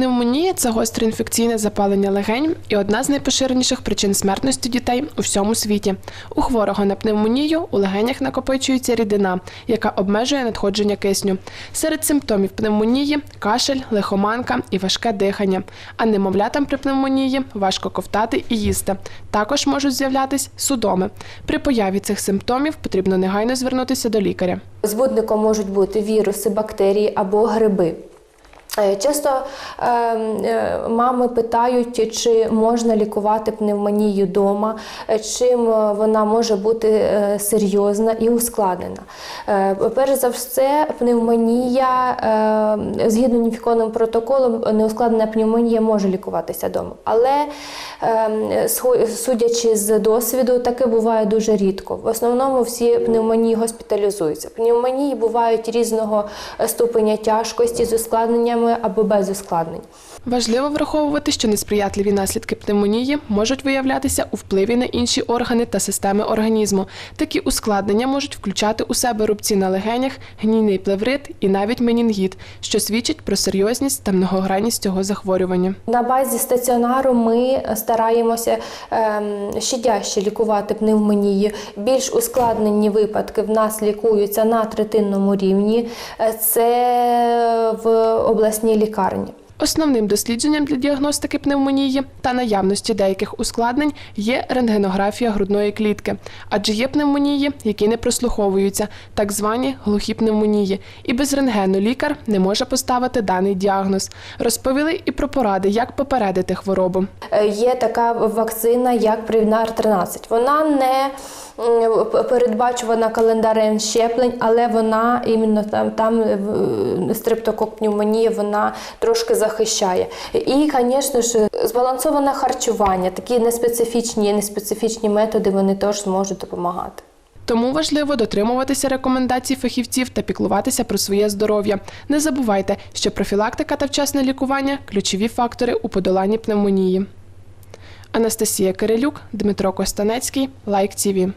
Пневмонія це гостре інфекційне запалення легень і одна з найпоширеніших причин смертності дітей у всьому світі. У хворого на пневмонію у легенях накопичується рідина, яка обмежує надходження кисню. Серед симптомів пневмонії кашель, лихоманка і важке дихання. А немовлятам при пневмонії важко ковтати і їсти. Також можуть з'являтись судоми. При появі цих симптомів потрібно негайно звернутися до лікаря. Збудником можуть бути віруси, бактерії або гриби. Е, Часто е, е, мами питають, чи можна лікувати пневмонію вдома, чим е, вона може бути серйозна і ускладнена. Перш за все, пневмонія е, згідно уніфікованим протоколом, неускладнена пневмонія може лікуватися вдома. Але е, судячи з досвіду, таке буває дуже рідко. В основному всі пневмонії госпіталізуються. Пневмонії бувають різного ступеня тяжкості з ускладненнями або без ускладнень. Важливо враховувати, що несприятливі наслідки пневмонії можуть виявлятися у впливі на інші органи та системи організму. Такі ускладнення можуть включати у себе рубці на легенях, гнійний плеврит і навіть менінгіт, що свідчить про серйозність та многогранність цього захворювання. На базі стаціонару ми стараємося ем, щадяще лікувати пневмонію. Більш ускладнені випадки в нас лікуються на третинному рівні. Е, Це в обласній лікарні. Основним дослідженням для діагностики пневмонії та наявності деяких ускладнень є рентгенографія грудної клітки, адже є пневмонії, які не прослуховуються, так звані глухі пневмонії, і без рентгену лікар не може поставити даний діагноз. Розповіли і про поради, як попередити хворобу. Е, Є така вакцина, як Привнар 13. Вона не передбачувана календарем щеплень, але вона іменно там, там е, в- стрептокок вона трошки захищає. І, звісно ж, збалансоване харчування, такі неспецифічні, неспецифічні методи вони теж зможуть допомагати. Тому важливо дотримуватися рекомендацій фахівців та піклуватися про своє здоров'я. Не забувайте, що профілактика та вчасне лікування ключові фактори у подоланні пневмонії. Анастасія Кирилюк, Дмитро Костанецький, Лайк ТІВІ.